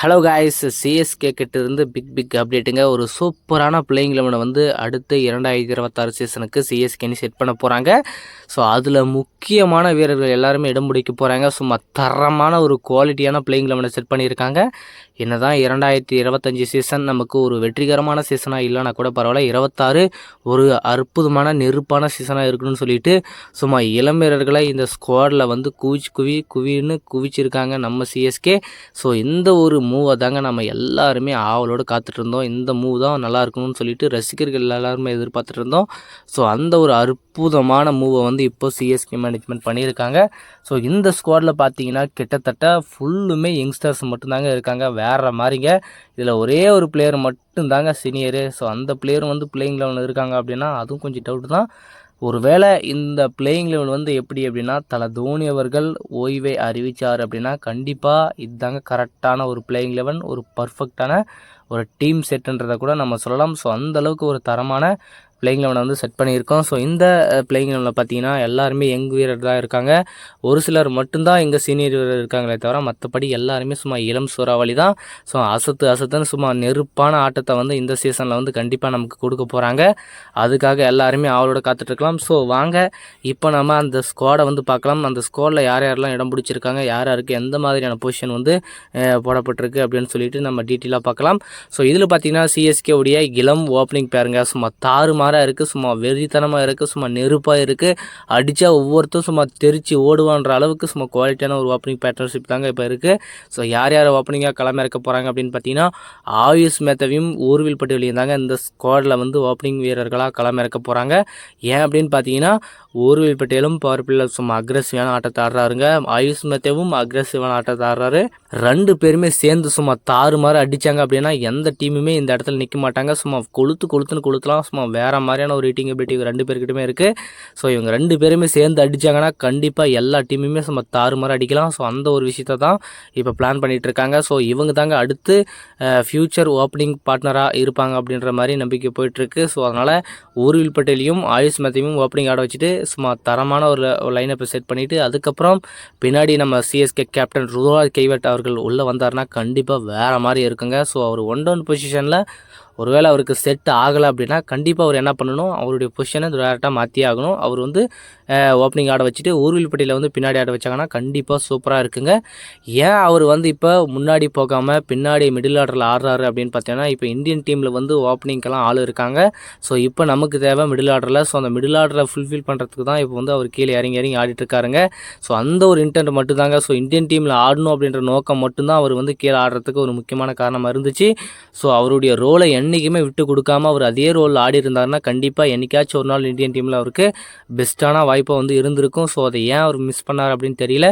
Hello guys CSK கிட்டேருந்து big big அப்டேட்டுங்க ஒரு சூப்பரான பிளேயிங் லெவனை வந்து அடுத்த இரண்டாயிரத்தி இருபத்தாறு சீசனுக்கு சிஎஸ்கேன்னு செட் பண்ண போகிறாங்க ஸோ அதில் முக்கியமான வீரர்கள் எல்லாருமே இடம் பிடிக்க போகிறாங்க சும்மா தரமான ஒரு குவாலிட்டியான பிளேயிங் லெவனை செட் பண்ணியிருக்காங்க. என்னதான் இரண்டாயிரத்தி இருபத்தஞ்சி சீசன் நமக்கு ஒரு வெற்றிகரமான சீசனாக இல்லைனா கூட பரவாயில்ல. இருபத்தாறு ஒரு அற்புதமான நெருப்பான சீசனாக இருக்குன்னு சொல்லிட்டு சும்மா இளம் வீரர்களை இந்த ஸ்குவாடில் வந்து குவிச்சு குவி குவின்னு குவிச்சிருக்காங்க நம்ம சிஎஸ்கே ஸோ இந்த ஒரு மூவை தாங்க நம்ம எல்லாருமே ஆவலோடு காத்துட்டு இருந்தோம் இந்த மூவ் தான் நல்லா இருக்கணும்னு சொல்லிட்டு ரசிகர்கள் எல்லாருமே எதிர்பார்த்துட்டு இருந்தோம் ஸோ அந்த ஒரு அற்புதமான மூவை வந்து இப்போ சிஎஸ்கே மேனேஜ்மெண்ட் பண்ணியிருக்காங்க. ஸோ இந்த ஸ்குவாடில் பார்த்தீங்கன்னா கிட்டத்தட்ட ஃபுல்லுமே யங்ஸ்டர்ஸ் மட்டும்தாங்க இருக்காங்க. வேற மாதிரிங்க. இதில் ஒரே ஒரு பிளேயர் மட்டும்தாங்க சீனியரு ஸோ அந்த பிளேயரும் வந்து பிளேயிங் லெவலில் இருக்காங்க அப்படின்னா அதுவும் கொஞ்சம் டவுட் தான். ஒருவேளை இந்த பிளேயிங் லெவல் வந்து எப்படி அப்படின்னா தலை தோனி அவர்கள் ஓய்வை அறிவித்தார் அப்படின்னா கண்டிப்பாக இதுதாங்க கரெக்டான ஒரு பிளேயிங் லெவன் ஒரு பர்ஃபெக்டான ஒரு டீம் செட்டுன்றதை கூட நம்ம சொல்லலாம். ஸோ அந்தளவுக்கு ஒரு தரமான பிளேயிங் லெவனை வந்து செட் பண்ணியிருக்கோம். ஸோ இந்த பிளேயிங் லெவனில் பார்த்தீங்கன்னா எல்லாருமே யங் வீரர் தான் இருக்காங்க. ஒரு சிலர் மட்டும்தான் எங்கள் சீனியர் வீரர் இருக்காங்களே தவிர மற்றபடி எல்லாருமே சும்மா இளம் சூறாவளி தான். ஸோ அசத்து அசத்துன்னு சும்மா நெருப்பான ஆட்டத்தை வந்து இந்த சீசனில் வந்து கண்டிப்பாக நமக்கு கொடுக்க போகிறாங்க அதுக்காக எல்லாருமே அவளோட காத்துட்ருக்கலாம். ஸோ வாங்க இப்போ நம்ம அந்த ஸ்குவாடை வந்து பார்க்கலாம் அந்த ஸ்குவாடில் யார் யாரெல்லாம் இடம் பிடிச்சிருக்காங்க யார் யாருக்கு எந்த மாதிரியான பொசிஷன் வந்து போடப்பட்டிருக்கு அப்படின்னு சொல்லிட்டு நம்ம டீட்டெயிலாக பார்க்கலாம் ஸோ இதில் பார்த்தீங்கன்னா சிஎஸ்கே உடைய இளம் ஓப்பனிங் பேருங்க சும்மா தாறு மாறாக இருக்குது சும்மா வெறித்தனமாக இருக்குது சும்மா நெருப்பாக இருக்குது அடித்தா ஒவ்வொருத்தரும் சும்மா தெரித்து ஓடுவான்ற அளவுக்கு சும்மா குவாலிட்டியான ஒரு ஓப்பனிங் பேட்டர்ன்ஷிப் தாங்க இப்போ இருக்குது ஸோ யார் யார் ஓப்பனிங்காக களமிறக்க போகிறாங்க அப்படின்னு பார்த்தீங்கன்னா ஆயுஷ் மேத்தவையும் ஊர்வில் பட்டியலையும் தாங்க இந்த ஸ்குவாடில் வந்து ஓப்பனிங் வீரர்களாக களமிறக்க போகிறாங்க ஏன் அப்படின்னு பார்த்தீங்கன்னா ஊர்வில் பட்டியலும் பவர் பிள்ளை சும்மா அக்ரெசிவான ஆட்டத்தை ஆடுறாருங்க. ஆயுஷ் மேத்தேவும் அக்ரெசிவான ஆட்டத்தை ஆடுறாரு. ரெண்டு பேருமே சேர்ந்து சும்மா தாறு மாதிரி அடித்தாங்க அப்படின்னா எந்த டீமுமே இந்த இடத்துல நிற்க மாட்டாங்க. சும்மா கொளுத்து கொளுத்துன்னு கொளுத்துலாம் சும்மா வேறு மாதிரியான ஒரு ரீட்டிங் எபிலிட்டி ரெண்டு பேர்கிட்டமே இருக்குது ஸோ இவங்க ரெண்டு பேருமே சேர்ந்து அடித்தாங்கன்னா கண்டிப்பாக எல்லா டீமுமே சும்மா தாறுமாறு அடிக்கலாம். ஸோ அந்த ஒரு விஷயத்த தான் இப்போ பிளான் பண்ணிகிட்டு இருக்காங்க. ஸோ இவங்க தாங்க அடுத்து ஃப்யூச்சர் ஓப்பனிங் பார்ட்னராக இருப்பாங்க அப்படின்ற மாதிரி நம்பிக்கை போயிட்டுருக்கு. ஸோ அதனால் ஊர்வில் பட்டேலையும் ஆயுஷ் மேத்தையும் ஓப்பனிங் ஆட வச்சுட்டு சும்மா தரமான ஒரு லைனப்பை செட் பண்ணிவிட்டு அதுக்கப்புறம் பின்னாடி நம்ம சிஎஸ்கே கேப்டன் ருதுராஜ் கைவட் அவர்கள் உள்ளே வந்தார்னா கண்டிப்பாக வேறு மாதிரி இருக்குங்க. ஸோ அவர் ஒன் டவுன் பொசிஷனில் ஒருவேளை அவருக்கு செட் ஆகலை அப்படின்னா கண்டிப்பாக அவர் என்ன பண்ணணும்? அவருடைய பொசிஷனை டேரெக்டாக மாற்றி ஆகணும். அவர் வந்து ஓப்பனிங் ஆட வச்சுட்டு ஊர்வில்பட்டியில் வந்து பின்னாடி ஆட வச்சாங்கன்னா கண்டிப்பாக சூப்பராக இருக்குங்க. ஏன் அவர் வந்து இப்போ முன்னாடி போகாமல் பின்னாடி மிடில் ஆர்டரில் ஆடுறாரு அப்படின்னு பார்த்தீங்கன்னா இப்போ இந்தியன் டீமில் வந்து ஓப்பனிங்கெல்லாம் ஆள் இருக்காங்க. ஸோ இப்போ நமக்கு தேவை மிடில் ஆர்டரில் ஸோ அந்த மிடில் ஆர்டரை ஃபுல்ஃபில் பண்ணுறதுக்கு தான் இப்போ வந்து அவர் கீழே இறங்கி இறங்கி ஆடிட்டுருக்காருங்க ஸோ அந்த ஒரு இன்டென்ட் மட்டும்தாங்க. ஸோ இந்தியன் டீமில் ஆடணும் அப்படின்ற நோக்கம் மட்டும்தான் அவர் வந்து கீழே ஆடுறதுக்கு ஒரு முக்கியமான காரணமாக இருந்துச்சு. ஸோ அவருடைய ரோலை என் என்றைக்குமே விட்டு கொடுக்காம அவர் அதே ரோலில் ஆடி இருந்தாருன்னா கண்டிப்பாக என்றைக்காச்சும் ஒரு நாள் இந்தியன் டீமில் அவருக்கு பெஸ்ட்டான வாய்ப்பாக வந்து இருந்திருக்கும். ஸோ அதை ஏன் அவர் மிஸ் பண்ணார் அப்படின்னு தெரியல.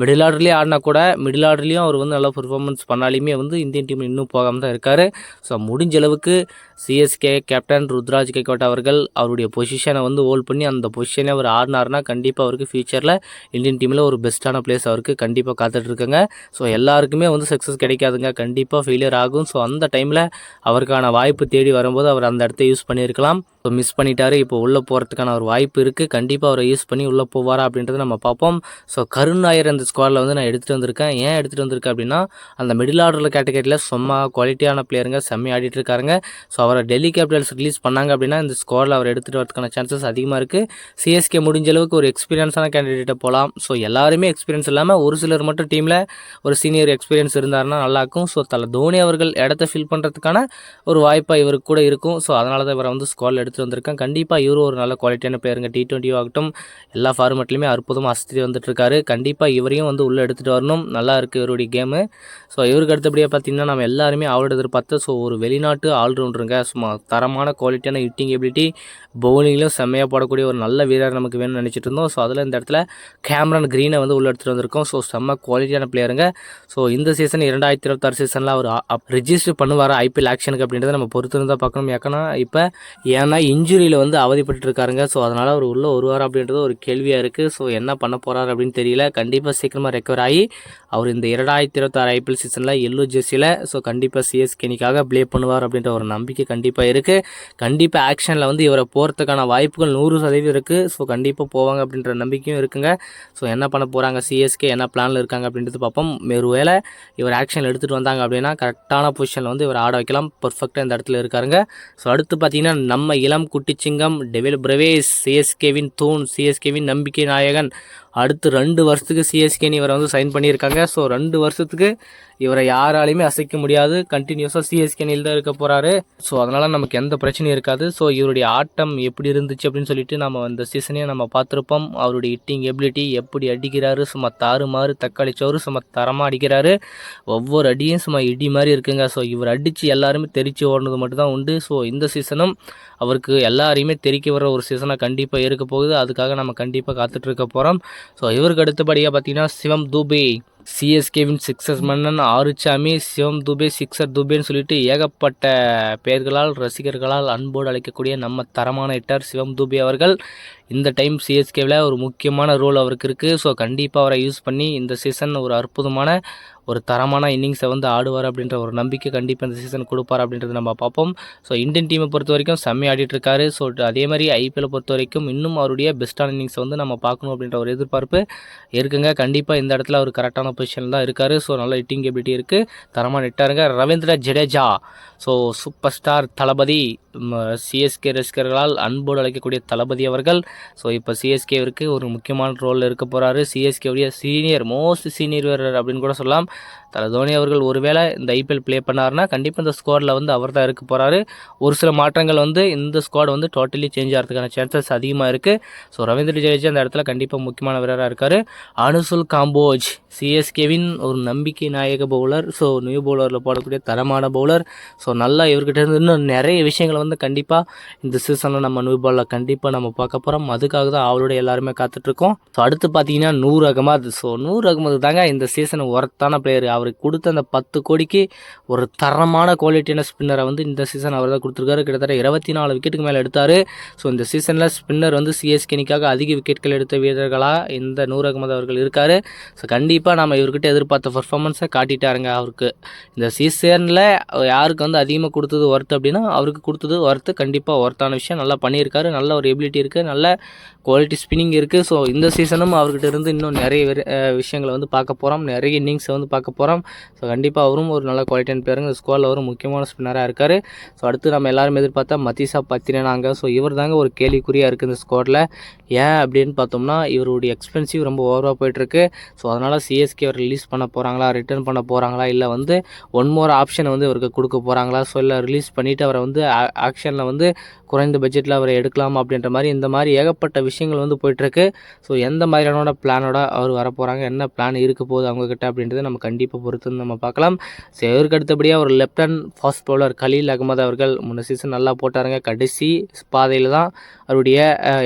மிடில் ஆர்டர்லேயே ஆடினா கூட மிடில் ஆர்டர்லேயும் அவர் வந்து நல்லா பர்ஃபார்மன்ஸ் பண்ணாலுமே வந்து இந்தியன் டீம் இன்னும் போகாமல் தான் இருக்கார். ஸோ முடிஞ்ச அளவுக்கு சிஎஸ்கே கேப்டன் ருத்ராஜ் கைகோட் அவர்கள் அவருடைய பொசிஷனை வந்து ஹோல்ட் பண்ணி அந்த பொசிஷனை அவர் ஆடினார்னா கண்டிப்பாக அவருக்கு ஃபியூச்சரில் இந்தியன் டீமில் ஒரு பெஸ்ட்டான பிளேஸ் அவருக்கு கண்டிப்பாக காத்துட்ருக்குங்க ஸோ எல்லாருக்குமே வந்து சக்ஸஸ் கிடைக்காதுங்க. கண்டிப்பாக ஃபெயிலியர் ஆகும். ஸோ அந்த டைமில் அவருக்கான வாய்ப்பு தேடி வரும்போது அவர் அந்த இடத்த யூஸ் பண்ணியிருக்கலாம். ஸோ மிஸ் பண்ணிட்டாரு இப்போ உள்ளே போகிறதுக்கான ஒரு வாய்ப்பு இருக்குது கண்டிப்பாக அவரை யூஸ் பண்ணி உள்ளே போவாரா அப்படின்றத நம்ம பார்ப்போம். ஸோ கருண் நாயர் அந்த ஸ்குவாடில் வந்து நான் எடுத்துகிட்டு வந்திருக்கேன். ஏன் எடுத்துகிட்டு வந்திருக்கேன் அப்படின்னா அந்த மிடில் ஆர்டரில் கேட்டகரியில் சும்மா குவாலிட்டியான பிளேயருங்க செம்மி ஆடிட்டு இருக்காருங்க. ஸோ அவரை டெல்லி கேபிட்டல்ஸ் ரிலீஸ் பண்ணாங்க அப்படின்னா இந்த ஸ்குவாடில் அவர் எடுத்துகிட்டு வரதுக்கான சான்சஸ் அதிகமாக இருக்குது சிஎஸ்கே முடிஞ்ச அளவுக்கு ஒரு எக்ஸ்பீரியன்ஸான கேண்டிடேட்டை போகலாம் ஸோ எல்லாருமே எக்ஸ்பீரியன்ஸ் இல்லாமல் ஒரு சிலர் மட்டும் டீமில் ஒரு சீனியர் எக்ஸ்பீரியன்ஸ் இருந்தாருன்னா நல்லாயிருக்கும் ஸோ தலை தோனி அவர்கள் இடத்த ஃபில் பண்ணுறதுக்கான ஒரு வாய்ப்பாக இவருக்கு கூட இருக்கும். ஸோ அதனால தான் இவரை வந்து ஸ்குவாடில் எடுத்துகிட்டு வந்திருக்கேன். கண்டிப்பாக இவரும் ஒரு நல்ல குவாலிட்டியான பிளேயருங்க டி டுவெண்ட்டி ஆகட்டும் எல்லா ஃபார்மெட்லையுமே அற்புதமாக அசத்தி வந்துட்டுருக்காரு. கண்டிப்பாக இவரையும் வந்து உள்ளே எடுத்துகிட்டு வரணும். நல்லா இருக்குது இவருடைய கேமு ஸோ இவருக்கு அடுத்தபடியாக பார்த்தீங்கன்னா நம்ம எல்லாருமே அவரோட எதிர்பார்த்து ஸோ ஒரு வெளிநாட்டு ஆல்ரவுண்டருங்க சும்மா தரமான குவாலிட்டியான ஹிட்டிங் எபிலிட்டி பவுலிங்லையும் செம்மையாக போடக்கூடிய ஒரு நல்ல வீரர் நமக்கு வேணும்னு நினச்சிட்டு இருந்தோம். ஸோ அதில் இந்த இடத்துல கேமரான் க்ரீனை வந்து உள்ளே எடுத்துகிட்டு வந்திருக்கோம். ஸோ செம்ம குவாலிட்டியான பிளேயருங்க ஸோ இந்த சீசன் இரண்டாயிரத்தி இருபத்தாறு சீசனில் அவர் ரிஜிஸ்டர் பண்ணுவார்? ஐபிஎல் ஆக்ஷனுக்கு அப்படின்றது அப்படின்றத நம்ம பொறுத்திருந்தால் பார்க்கணும். ஏன்னா இப்போ ஏன்னா இன்ஜுரியில் வந்து அவதிப்பட்டு இருக்காருங்க ஸோ அதனால் அவர் உள்ளே வருவார் அப்படின்றது ஒரு கேள்வியாக இருக்குது ஸோ என்ன பண்ண போகிறார் அப்படின்னு தெரியல. கண்டிப்பாக சீக்கிரமாக ரெக்கவர் ஆகி அவர் இந்த இரண்டாயிரத்தி இருபத்தாறு ஐபிஎல் சீசனில் எல்லோ ஜெர்சியில் ஸோ கண்டிப்பாக சிஎஸ்கேனிக்காக ப்ளே பண்ணுவார் அப்படின்ற ஒரு நம்பிக்கை கண்டிப்பாக இருக்குது கண்டிப்பாக ஆக்ஷனில் வந்து இவரை போகிறதுக்கான வாய்ப்புகள் நூறு சதவீதம் இருக்குது ஸோ கண்டிப்பாக போவாங்க அப்படின்ற நம்பிக்கையும் இருக்குங்க. ஸோ என்ன பண்ண போகிறாங்க சிஎஸ்கே என்ன பிளானில் இருக்காங்க அப்படின்றது பார்ப்போம். வேறு இவர் ஆக்ஷன் எடுத்துகிட்டு வந்தாங்க அப்படின்னா கரெக்டான பொசிஷனில் வந்து இவர் ஆட வைக்கலாம். பர்ஃபெக்டாக இந்த இடத்துல இருக்காருங்க. ஸோ அடுத்து பார்த்தீங்கன்னா நம்ம இளம் குட்டிச்சிங்கம் டெவில் பிரவேஸ் சிஎஸ்கேவின் தூண் சிஎஸ்கேவின் நம்பிக்கை நாயகன் அடுத்து ரெண்டு வருஷத்துக்கு சிஎஸ்கேன்னு இவரை வந்து சைன் பண்ணியிருக்காங்க. ஸோ ரெண்டு வருஷத்துக்கு இவரை யாராலையுமே அசைக்க முடியாது. கண்டினியூஸாக சிஎஸ்கேனில் தான் இருக்க போகிறாரு ஸோ அதனால் நமக்கு எந்த பிரச்சனையும் இருக்காது. ஸோ இவருடைய ஆட்டம் எப்படி இருந்துச்சு அப்படின்னு சொல்லிட்டு நம்ம அந்த சீசனையும் நம்ம பார்த்துருப்போம். அவருடைய ஹிட்டிங் எபிலிட்டி எப்படி அடிக்கிறாரு சும்மா தாறுமாறு தக்காளி சோறு சும்மா தரமாக அடிக்கிறாரு. ஒவ்வொரு அடியும் சும்மா இடி மாதிரி இருக்குங்க. ஸோ இவர் அடித்து எல்லாருமே தெரிச்சு ஓடுனது மட்டும்தான் உண்டு. ஸோ இந்த சீசனும் அவருக்கு எல்லாரையுமே தெரிக்க வர ஒரு சீசனாக கண்டிப்பாக இருக்க போகுது. அதுக்காக நம்ம கண்டிப்பாக காத்துட்ருக்க போகிறோம் ஸோ இவருக்கு அடுத்தபடியாக பார்த்தீங்கன்னா சிவம் தூபே சிஎஸ்கேவின் சிக்ஸஸ் மன்னன் ஆறுச்சாமி சிவம் துபே சிக்ஸர் துபேன்னு சொல்லிட்டு ஏகப்பட்ட பெயர்களால் ரசிகர்களால் அன்போடு அழைக்கக்கூடிய நம்ம தரமான இட்டர் சிவம் துபே அவர்கள். இந்த டைம் சிஎஸ்கேவில் ஒரு முக்கியமான ரோல் அவருக்கு இருக்குது ஸோ கண்டிப்பாக அவரை யூஸ் பண்ணி இந்த சீசன் ஒரு அற்புதமான ஒரு தரமான இன்னிங்ஸை வந்து ஆடுவார் அப்படின்ற ஒரு நம்பிக்கை கண்டிப்பாக இந்த சீசன் கொடுப்பார் அப்படின்றத நம்ம பார்ப்போம். ஸோ இந்தியன் டீமை பொறுத்த வரைக்கும் செம்மி ஆடிட்டுருக்காரு ஸோ அதே மாதிரி ஐபிஎல் பொறுத்த வரைக்கும் இன்னும் அவருடைய பெஸ்ட்டான இன்னிங்ஸை வந்து நம்ம பார்க்கணும் அப்படின்ற ஒரு எதிர்பார்ப்பு இருக்குங்க. கண்டிப்பாக இந்த இடத்துல அவர் கரெக்டான பொசிஷனில் தான் இருக்கார். ஸோ நல்ல ஹிட்டிங் எபிலிட்டி இருக்குது தரமாக நெட்டாருங்க Ravindra Jadeja. So super star Thalapathy CSK ரசிகர்களால் அன்போடு அழைக்கக்கூடிய தளபதி அவர்கள். ஸோ இப்போ சிஎஸ்கேவிற்கு ஒரு முக்கியமான ரோலில் இருக்க போகிறாரு சிஎஸ்கேவுடைய சீனியர் மோஸ்ட் சீனியர் வீரர் அப்படின்னு கூட சொல்லலாம். தலை தோனி அவர்கள் ஒருவேளை இந்த ஐபிஎல் ப்ளே பண்ணார்னா கண்டிப்பாக இந்த ஸ்குவாடில் வந்து அவர் தான் இருக்க போகிறாரு ஒரு சில மாற்றங்கள் வந்து இந்த ஸ்குவாட் வந்து டோட்டலி சேஞ்ச் ஆகிறதுக்கான சான்சஸ் அதிகமாக இருக்குது ஸோ ரவீந்திர ஜடேஜா அந்த இடத்துல கண்டிப்பாக முக்கியமான வீரராக இருக்கார். அனுசுல் காம்போஜ் சிஎஸ்கேவின் ஒரு நம்பிக்கை நாயக பவுலர் ஸோ நியூ பவுலரில் போடக்கூடிய தரமான பவுலர் ஸோ நல்லா இவர்கிட்ட இருந்து இன்னும் நிறைய விஷயங்களை வந்து கண்டிப்பாக இந்த சீசனில் நம்ம நூபாலில் பாலில் கண்டிப்பாக நம்ம பார்க்க போகிறோம் அதுக்காக தான் அவளோட எல்லாருமே காத்துட்ருக்கோம். ஸோ அடுத்து பார்த்தீங்கன்னா நூறு அகமது. ஸோ நூறு அகமது தாங்க இந்த சீசன் ஒர்த்தான பிளேயர் அவருக்கு கொடுத்த அந்த பத்து கோடிக்கு ஒரு தரமான குவாலிட்டியான ஸ்பின்னரை வந்து இந்த சீசன் அவர் தான் கொடுத்துருக்காரு. கிட்டத்தட்ட இருபத்தி நாலு விக்கெட்டுக்கு மேலே எடுத்தார். ஸோ இந்த சீசனில் ஸ்பின்னர் வந்து சிஎஸ்கேனிக்காக அதிக விக்கெட்கள் எடுத்த வீரர்களாக இந்த நூறு அகமது அவர்கள் இருக்கார். ஸோ கண்டிப்பாக நம்ம இவர்கிட்ட எதிர்பார்த்த பர்ஃபார்மன்ஸை காட்டிட்டாருங்க அவருக்கு. இந்த சீசனில் யாருக்கு வந்து அதிகமாக கொடுத்தது ஒர்த் அப்படின்னா அவருக்கு கொடுத்தது ஒர்த்து கண்டிப்பாக ஒர்த்தான விஷயம். நல்லா பண்ணியிருக்காரு. நல்ல ஒரு எபிலிட்டி இருக்குது நல்ல குவாலிட்டி ஸ்பின்னிங் இருக்குது ஸோ இந்த சீசனும் அவர்கிட்ட இருந்து இன்னும் நிறைய விஷயங்களை வந்து பார்க்க போகிறோம் நிறைய இன்னிங்ஸை வந்து பார்க்க போகிறோம் ஸோ கண்டிப்பாக அவரும் ஒரு நல்ல குவாலிட்டியான பேருங்க இந்த ஸ்கோரில் அவரும் முக்கியமான ஸ்பின்னராக இருக்கார். ஸோ அடுத்து நம்ம எல்லாரும் எதிர்பார்த்தா மதிசா பத்தினாங்க ஸோ இவர் தாங்க ஒரு கேள்விக்குறியாக இருக்குது இந்த ஸ்கோரில் ஏன் அப்படின்னு பார்த்தோம்னா இவருடைய எக்ஸ்பென்சிவ் ரொம்ப ஓவராக போயிட்டுருக்கு. ஸோ அதனால் சிஎஸ்கே அவர் ரிலீஸ் பண்ண போகிறாங்களா ரிட்டர்ன் பண்ண போகிறாங்களா இல்லை வந்து ஒன் மோர் ஆப்ஷனை வந்து இவருக்கு கொடுக்க போகிறாங்களா ஸோ இல்லை ரிலீஸ் பண்ணிவிட்டு அவரை வந்து ஆக்ஷனில் வந்து குறைந்த பட்ஜெட்டில் அவரை எடுக்கலாம் அப்படின்ற மாதிரி இந்த மாதிரி ஏகப்பட்ட விஷயங்கள் வந்து போயிட்டுருக்கு. ஸோ எந்த மாதிரியான பிளானோட அவர் வரப்போகிறாங்க என்ன பிளான் இருக்க போகுது அவங்கக்கிட்ட அப்படின்றத நம்ம கண்டிப்பாக பொறுத்து நம்ம பார்க்கலாம். ஸோ இவருக்கு அடுத்தபடியாக ஒரு left arm fast bowler Khaleel Ahmed அவர்கள் முன்ன சீசன் நல்லா போட்டாருங்க. கடைசி பாதையில் தான் அவருடைய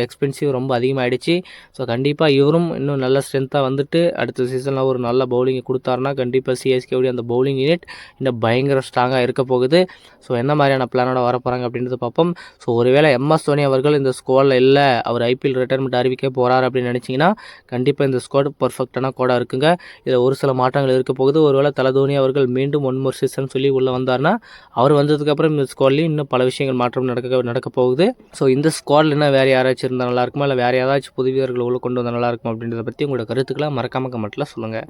எக்ஸ்பென்சிவ் ரொம்ப அதிகமாகிடுச்சு ஸோ கண்டிப்பாக இவரும் இன்னும் நல்ல ஸ்ட்ரென்த்தாக வந்துட்டு அடுத்த சீசனில் ஒரு நல்ல பவுலிங் கொடுத்தாருன்னா கண்டிப்பாக சிஎஸ்கேவுடைய அந்த பவுலிங் யூனிட் இன்னும் பயங்கர ஸ்ட்ராங்காக இருக்க போகுது. ஸோ என்ன மாதிரியான பிளானோட வர போகிறாங்க அப்படின்றத பார்ப்போம். ஸோ ஒருவேளை எம்எஸ் தோனி அவர்கள் இந்த ஸ்குவாடில் இல்லை அவர் ஐபிஎல் ரிட்டைர்மெண்ட் அறிவிக்க போகிறார் அப்படின்னு நினச்சிங்கன்னா கண்டிப்பாக இந்த ஸ்குவாட் பர்ஃபெக்டான கோடாக இருக்குங்க. இதில் ஒரு சில மாற்றங்கள் இருக்க போகுது. ஒருவேளை தலை தோனி அவர்கள் மீண்டும் ஒன் மோர் சீசன் சொல்லி உள்ளே வந்தார்னா அவர் வந்ததுக்கப்புறம் இந்த ஸ்குவாட்லேயும் இன்னும் பல விஷயங்கள் மாற்றம் நடக்க நடக்க போகுது. ஸோ இந்த ஸ்குவாடில் என்ன வேறு யாராச்சும் இருந்தால் நல்லாயிருக்குமா இல்லை வேறு யாராச்சும் புது வீரர்கள் உள்ள கொண்டு வந்தால் நல்லா இருக்கும்? அப்படின்றத பற்றி உங்களோட கருத்துக்களை மறக்காம கமெண்ட்டில் சொல்லுங்கள்